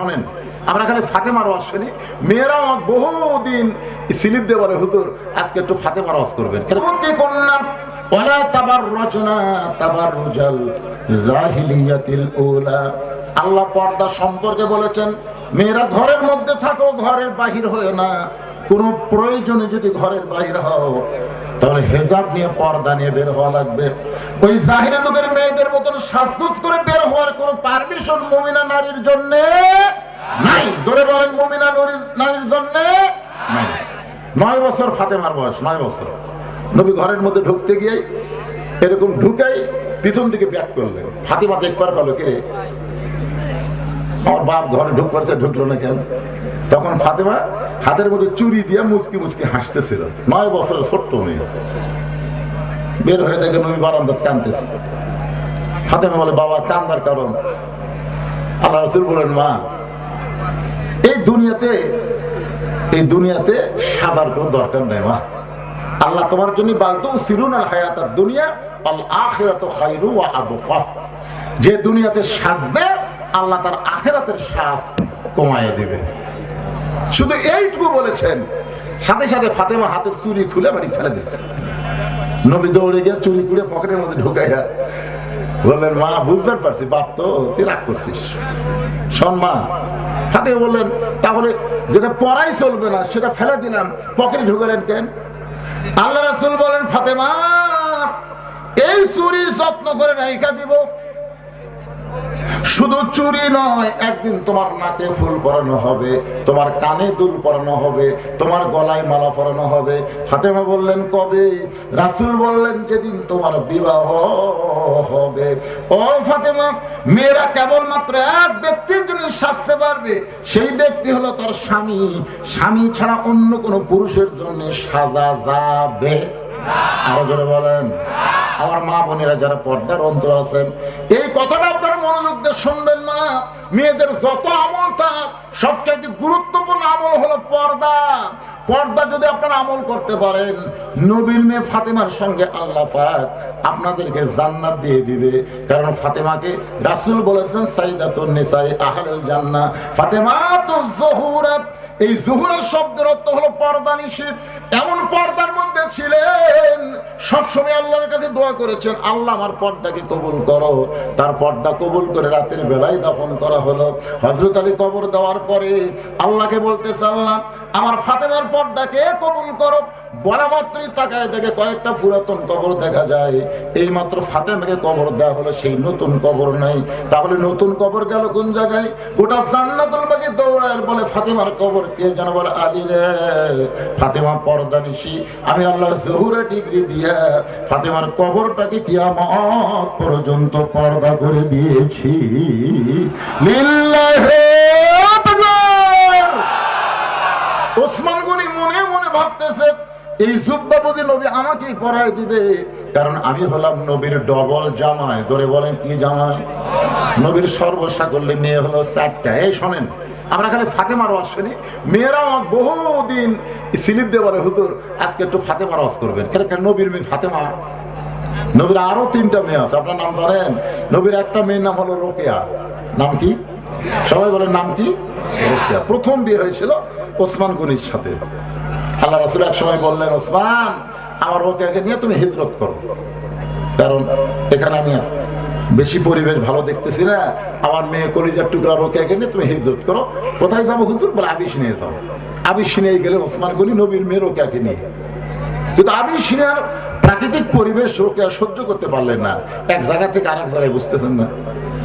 শোনেন, আমরা খালি ফাতেমার ওয়াজ শুনি। মেয়েরা বহুদিন স্লিপ দিয়ে বলে, হুজুর, আজকে একটু ফাতেমার ওয়াজ করবেন। কন্যা ওলা তাবার রচনা তাবার রুজাল জাহিলিয়াতিল উলা। আল্লাহ পর্দা সম্পর্কে বলেছেন, মেয়েরা ঘরের মধ্যে থাকো, ঘরের বাহির হয়ে না। কোনো প্রয়োজনে যদি ঘরের বাহির হও তাহলে হেজাব নিয়ে পর্দা নিয়ে বের হওয়া লাগবে। ওই জাহিরা যুগের মেয়েদের মতন সাজগুজ করে বের হওয়ার কোনো পারমিশন মুমিনা নারীর জন্য নাই। জোরে বলেন, মুমিনা নারীর জন্য নয় বছর ফাতেমার বয়স, নয় বছর। নবী ঘরের মধ্যে ঢুকতে গিয়ে এরকম ঢুকাই পিছন দিকে ব্যাক করলেন। ফাতেমা দেখবার পেল কে রে আমার বাপ ঘরে ঢুক পারছে ঢুকলো না কেন? তখন ফাতেমা হাতের মধ্যে চুরি দিয়ে মুসকি মুসকি হাসতেছিল। নয় বছরের ছোট্ট মেয়ে। বের হয়ে দেখে নবী বারান্দাত কানতেছে ফাতেমা বলে, বাবা, কান্দার কারণ। আল্লাহ রসুল বলেন, মা, এই দুনিয়াতে এই দুনিয়াতে সাজার কোনো দরকার নেই, মা। আল্লাহ তোমার জন্য বালতো সিরুন আল হায়াত দুনিয়া, আল আখিরাত খাইরু ওয়া আবকা। যে দুনিয়াতে সাজবে, আল্লাহ তার আখেরাতের শ্বাস কমায় দিবে। শুধু এইটুকু বলেছেন। সাথে সাথে ফাতেমা হাতের চুরি খুলে বাড়ি ফেলে দিচ্ছে নবী দৌড়ে গিয়ে চুরি করে পকেটের মধ্যে ঢুকাইয়া বললেন, মা বুঝতে পারছি, বাপ তো তুই রাগ করছিস। শোন মা। ফাতে বললেন, তাহলে যেটা পড়াই চলবে না, সেটা ফেলে দিলাম। পকেটে ঢুকালেন কেন? আল্লাহ রাসুল বলেন, ফাতেমা, এই চুরি যত্ন করে রাইখা দিব শুধু চুরি নয়, একদিন তোমার নাকে ফুল পরানো হবে, তোমার কানে দুল পরানো হবে, তোমার গলায় মালা পরানো হবে। ফাতেমা বললেন, কবে? রাসুল বললেন, যেদিন তোমার বিবাহ হবে। ও ফাতেমা, মেয়েরা কেবলমাত্র এক ব্যক্তির জন্য সাজতে পারবে, সেই ব্যক্তি হলো তার স্বামী। স্বামী ছাড়া অন্য কোনো পুরুষের জন্য সাজা যাবে। আরও জোরে বলেন। আমার মা বোনেরা যারা পর্দার অন্তর আছেন, এই কথাটা দিয়ে শুনবেন মা মেয়েদের যত আমল থাক সবচাইতে গুরুত্বপূর্ণ আমল হলো পর্দা। পর্দা যদি আপনারা আমল করতে পারেন নবীন মেয়ে ফাতেমার সঙ্গে আল্লাহ পাক আপনাদেরকে জান্নাত দিয়ে দিবে। কারণ ফাতেমাকে রাসুল বলেছেন, সাইদাতুন নিসাই আহলুল জান্নাহ। ফাতেমা তো জহুরাত এই জহুরের শব্দের অর্থ হলো পর্দা নিষেধ। এমন পর্দার মধ্যে ছিলেন, সবসময় আল্লাহর কাছে দোয়া করেছেন, আল্লাহ, আমার পর্দাকে কবুল করো। তার পর্দা কবুল করে রাতের বেলায় দাফন করা হলো। হজরত আলী কবর দেওয়ার পরে আল্লাহকে বলতে চাল্লাম আমার ফাতেমার পর্দাকে কবুল করো। বলা মাত্রই তাকায় দেখে কয়েকটা পুরাতন কবর দেখা যায়। এই মাত্র ফাতেমাকে কবর দেওয়া হলো, সেই নতুন কবর নাই। তাহলে নতুন কবর গেল কোন জায়গায়? গোটা জান্নাতুল বাকি দৌড়ায় বলে ফাতেমার কবর পর্যন্ত পর্দা করে দিয়েছি। লিল্লাহে মনে মনে ভাবতেছে, এই জুব্বা নবী আমাকেই পড়ায় দিবে। কারণ আমি হলাম নবীর ডবল জামায় ধরে বলেন কি জামায় নবীর সর্বসাকল্যে মেয়ে হলো চারটা। এই শোনেন আমরা খালি ফাতেমার ওয়াজ শুনি। মেয়েরা আমার বহুদিন স্লিপ দিয়ে বলে, হুজুর, আজকে একটু ফাতেমার ওয়াজ করবেন। কেন কেন নবীর মেয়ে ফাতেমা? নবীর আরও তিনটা মেয়ে আছে, আপনার নাম জানেন? নবীর একটা মেয়ের নাম হলো রোকেয়া। নাম কি? সবাই বলেন নাম কি? রোকেয়া। প্রথম বিয়ে হয়েছিল ওসমান গনির সাথে। আল্লাহ রাসুল এক সময় বললেন, ওসমান, আমার রোকেয়াকে নিয়ে তুমি হিজরত করো। কারণ এখানে আমি বেশি পরিবেশ ভালো দেখতেছি না। আমার মেয়ে কলিজার টুকরা রোকে এখানে, তুমি হিজরত করো। কোথায় যাব হুজুর? বলে আবিস নিয়ে যাও। আবিস নিয়ে গেলে ওসমান গলি নবীর মেয়ে রোকেয়াকে নিয়ে? কিন্তু আমি নেওয়ার প্রাকৃতিক পরিবেশ রোকে সহ্য করতে পারলেন না। এক জায়গা থেকে আরেক জায়গায় বুঝতেছেন না।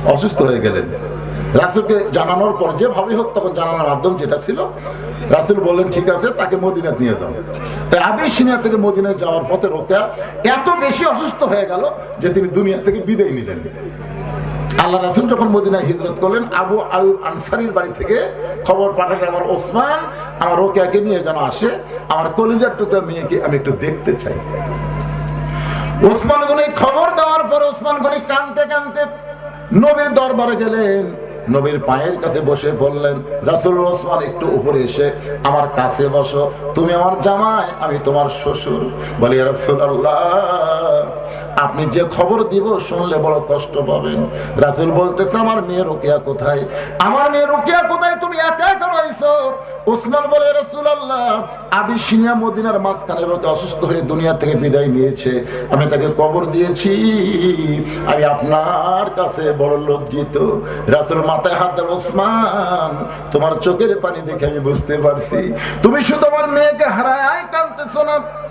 অসুস্থ হয়ে গেলেন। রাসুলকে জানানোর পর যেভাবে হোক, তখন জানানোর মাধ্যম যেটা ছিল, রাসুল বললেন, ঠিক আছে, তাকে মদিনাত নিয়ে যাও। তাই আবি সিনিয়ার থেকে মদিনায় যাওয়ার পথে রোকেয়া এত বেশি অসুস্থ হয়ে গেল যে তিনি দুনিয়া থেকে বিদায় নিলেন। আল্লাহ রাসুল যখন মদিনায় হিজরত করলেন, আবু আল আনসারির বাড়ি থেকে খবর পাঠালেন, আমার ওসমান, আমার রোকেয়াকে নিয়ে যেন আসে, আমার কলিজার টুকরা মেয়েকে আমি একটু দেখতে চাই। ওসমান গনি খবর দেওয়ার পর ওসমান গনি কানতে কানতে নবীর দরবারে গেলেন। নবীর পায়ের কাছে বসে বললেন রাসুল ওসমান, একটু উপরে এসে আমার কাছে বসো। তুমি আমার জামাই, আমি তোমার শ্বশুর। বলি রাসুল আল্লাহ আপনি যে খবর দিব শুনলে বড় কষ্ট পাবেন। রাসুল বলতেছে, আমার মেয়ে রোকেয়া কোথায়? আমার মেয়ে রোকেয়া কোথায়? তুমি একা করাইছ ওসমান বলে রসুল আল্লাহ আবিসিনিয়া মদিনার মাঝখানে রোগে অসুস্থ হয়ে দুনিয়া থেকে বিদায় নিয়েছে। আমি তাকে কবর দিয়েছি। আমি আপনার কাছে বড় লজ্জিত। রাসুল মাথায় হাত দেন, ওসমান, তোমার চোখের পানি দেখে আমি বুঝতে পারছি। তুমি শুধু আমার মেয়েকে হারায় কানতেছো না।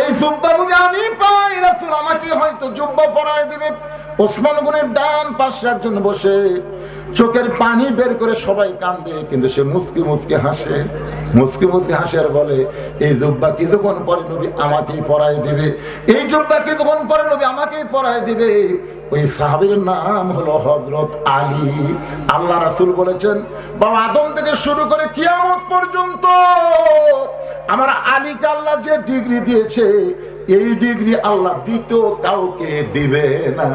এই জুব্বা যদি আমি পাই রাসূল, আমাকে হয়তো জুব্বা পরায় দেবে। ওসমান গনির ডান পাশে একজন বসে, চোখের পানি বের করে সবাই কান্দে, কিন্তু সে মুসকি মুসকি হাসে। মুসকি মুসকি হাসে আর বলে, এই জুব্বা কিছুক্ষণ পরে নবী আমাকেই পরায় দিবে। এই জুব্বা কিছুক্ষণ পরে নবী আমাকেই পরায় দিবে। ওই সাহাবীর নাম হলো হযরত আলী। আল্লাহ রাসুল বলেছেন, বাবা আদম থেকে শুরু করে কিয়ামত পর্যন্ত আমার আলীকে আল্লাহ যে ডিগ্রি দিয়েছে, এই ডিগ্রি আল্লাহ দ্বিতীয় কাউকে দিবে না।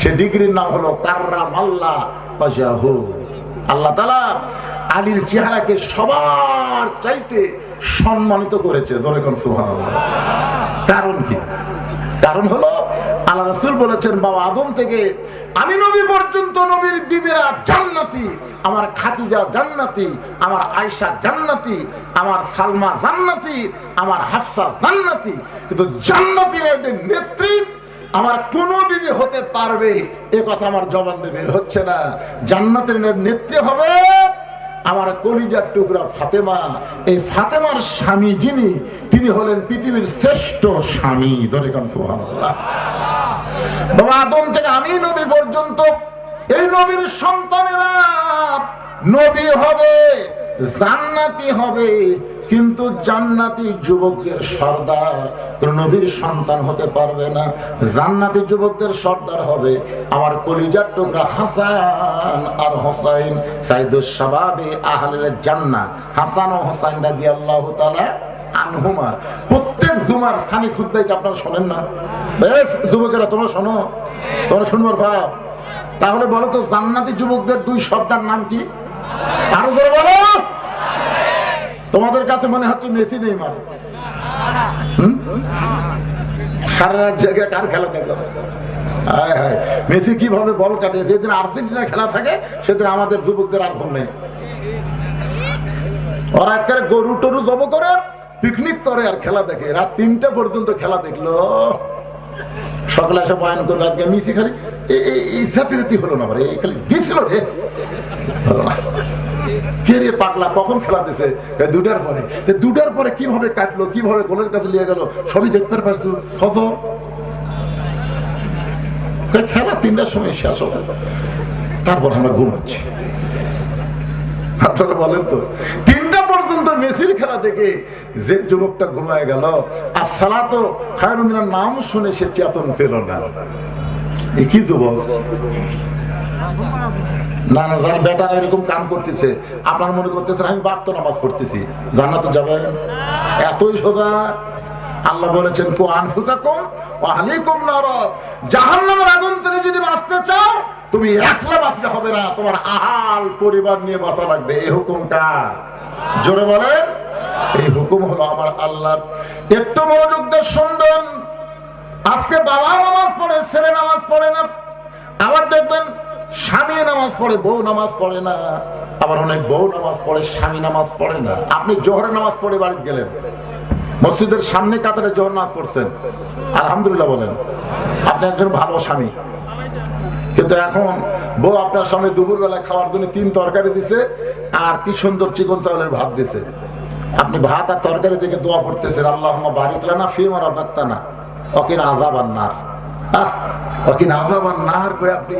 সে ডিগ্রির নাম হলো কার্রাম আল্লাহ বাজাহু আল্লাহ তালা আলীর চেহারাকে সবার চাইতে সম্মানিত করেছে। ধরে কোন কারণ কি? কারণ হলো আল্লাহ রসুল বলেছেন, বাবা আদম থেকে আমি নবী পর্যন্ত নবীর বিবিরা জান্নাতি, আমার খাতিজা জান্নাতি, আমার আয়সা জান্নাতি, আমার সালমা জান্নাতি, আমার হাফসা জান্নাতি। কিন্তু জান্নাতির নেত্রী আমার কোন বিবি হতে পারবে, এ কথা আমার জবান দিয়ে বের হচ্ছে না। জান্নাতের নেত্রী হবে আমার কলিজার টুকরা ফাতেমা। এই ফাতেমার স্বামী যিনি, তিনি হলেন পৃথিবীর শ্রেষ্ঠ স্বামী। ধরে কান সুবহানাল্লাহ। আদম থেকে আমি নবী পর্যন্ত, এই নবীর সন্তানেরা নবী হবে, জান্নাতি হবে, কিন্তু জান্নাতি যুবকদের সর্দার নবীর সন্তান হতে পারবে না। জান্নাতি যুবকদের সর্দার হবে আমার কলিজার টুকরা হাসান আর হোসাইন সাইদুস সাবাবে আহলে জান্না হাসান ও হোসাইন রাদিয়াল্লাহু তাআলা আনহুমা। প্রত্যেক জুমার সানি খুদ্াইকে আপনারা শোনেন না? বেশ, যুবকেরা, তোমরা শোনো। তোমরা শুনবার ভাব তাহলে বলো তো, জান্নাতি যুবকদের দুই শব্দের নাম কি? আরও ধরে বলো। তোমাদের কাছে মনে হচ্ছে মেসি নেই মার সারা রাত জেগে কার খেলা দেখো? মেসি কীভাবে বল কাটে? যেদিন আর্জেন্টিনা খেলা থাকে, সেদিন আমাদের যুবকদের আর ঘুম নেই। ওরা একেবারে গরু টরু জব করে পিকনিক করে আর খেলা দেখে। রাত তিনটা পর্যন্ত খেলা দেখল। সকালে এসে বয়ান করবে আজকে মিসি খালি। জাতি জাতি হলো না এই খালি দিয়েছিল রে। হলো না। কে রে কখন খেলা দিছে? দুটার পরে। দুটার পরে কীভাবে কাটলো, কীভাবে গোলের কাছে নিয়ে গেল, সবই দেখতে পারছ। খেলা তিনটার সময় শেষ হচ্ছে তারপর আমরা ঘুমাচ্ছি। আপনারা বলেন তো পর্যন্ত মেসির খেলা দেখে যে যুবকটা ঘুমায় গেল, আর সালা তো খায়রুমিনার নাম শুনে সে চেতন পেল না। এ কি যুবক? না না, যার এরকম কাম করতেছে, আপনার মনে করতেছে আমি বাক্ত নামাজ পড়তেছি। যাবে? এতই সোজা। আল্লাহ বলেছেন, কো আনফুসাকুম নার। জাহান্নামের আগুন থেকে যদি বাঁচতে চাও, তুমি একলা বাঁচলে হবে না। তোমার আহাল পরিবার নিয়ে বাঁচা লাগবে। এই হুকুম কার? জোরে বলেন, এই হুকুম হলো আমার আল্লাহর। একটু মনোযোগ দিয়ে শুনবেন। আজকে বাবা নামাজ পড়ে, ছেলে নামাজ পড়ে না। আবার দেখবেন স্বামী নামাজ পড়ে, বউ নামাজ পড়ে না। আবার অনেক বউ নামাজ পড়ে, স্বামী নামাজ পড়ে না। আপনি জোহরের নামাজ পড়ে বাড়িতে গেলেন। মসজিদের সামনে কাতারে জোহর নামাজ পড়ছেন। আলহামদুলিল্লাহ বলেন, আপনি একজন ভালো স্বামী। কিন্তু এখন বউ আপনার সামনে দুপুরবেলা খাওয়ার জন্য তিন তরকারি দিছে আর কি সুন্দর চিকন চাউলের ভাত দিছে। আপনি ভাত আর তরকারি দেখে দোয়া করতেছেন আল্লাহ বারিকলা না ফি মারা থাকতা না অকিন আজাব আর আহ, অকিন আজাব আর নার কয়ে আপনি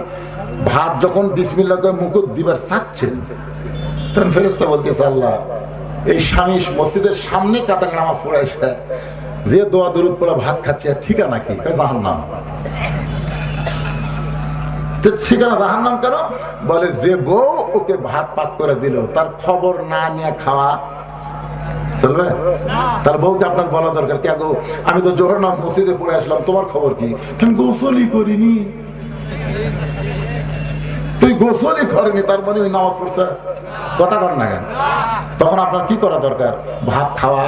ভাত যখন বিসমিল্লা করে মুকুট দিবার চাচ্ছেন তখন ফেরেস্তা বলতেছে আল্লাহ এই স্বামী মসজিদের সামনে কাতার নামাজ পড়ে এসে যে দোয়া দরুদ পড়ে ভাত খাচ্ছে ঠিকানা কি? জাহান নাম তো জাহান নাম কেন? বলে, যে বউ ওকে ভাত পাক করে দিল, তার খবর না নিয়ে খাওয়া। চলবে তার বউকে আপনার বলা দরকার, কে গো, আমি তো জোহর নাম মসজিদে পড়ে আসলাম, তোমার খবর কি? আমি গোসলই করিনি। তুই গোসলই করেনি, তার মানে ওই নামাজ পড়ছে? কথা কর না কেন? তখন আপনার কি করা দরকার? ভাত খাওয়া!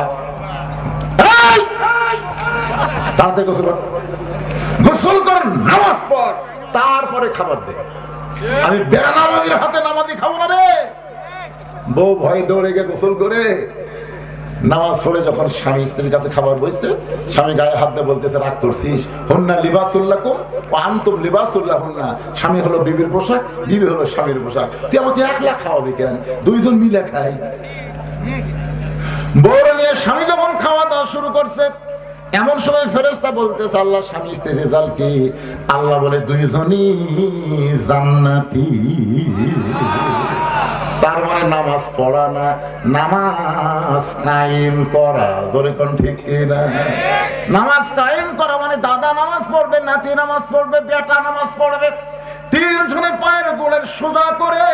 তাড়াতাড়ি গোসল গোসল কর, নামাজ পড়। তারপরে খাবার দে। আমি বেনামাজির হাতে নামাজি খাব না রে। বউ ভয় দৌড়ে গিয়ে গোসল করে নামাজ পড়ে যখন স্বামী স্ত্রীর কাছে খাবার বসছে স্বামী গায়ে হাত দিয়ে বলতেছে, রাগ করছিস? হন্না লিবাসুল্লাহ কুম আন্তম লিবাসুল্লাহ হন্না স্বামী হলো বিবির পোশাক, বিবি হলো স্বামীর পোশাক। তুই আমাকে একলা খাওয়াবি কেন? দুইজন মিলে খাই। বউর নিয়ে স্বামী যখন খাওয়া দাওয়া শুরু করছে। এমন সময় ফেরেস্তা বলতেছে, আল্লাহ স্বামী স্ত্রী রেজাল্ট কি? আল্লাহ বলে, দুইজনই জান্নাতি। তার মানে নামাজ পড়া না, নামাজ কায়েম করা। ধরে কোন ঠিক না? নামাজ কায়েম করা মানে দাদা নামাজ পড়বে, নাতি নামাজ পড়বে, বেটা নামাজ পড়বে। তিনজনে পায়ের গোলের সোজা করে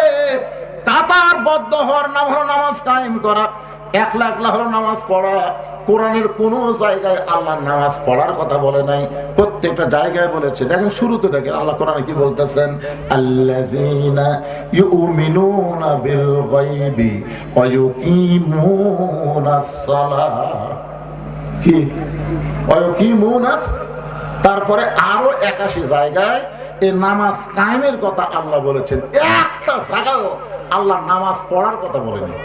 কাতার বদ্ধ হওয়ার নাম হলো নামাজ কায়েম করা। একলা একলা হলো নামাজ পড়া। কোরআনের কোন জায়গায় আল্লাহ নামাজ পড়ার কথা বলে নাই। প্রত্যেকটা জায়গায় বলেছে। দেখেন শুরুতে দেখেন আল্লাহ কোরআনে কি বলতেছেন? কি? তারপরে আরও একাশি জায়গায় এই নামাজ কায়েমের কথা আল্লাহ বলেছেন। একটা জায়গায়ও আল্লাহ নামাজ পড়ার কথা বলেনি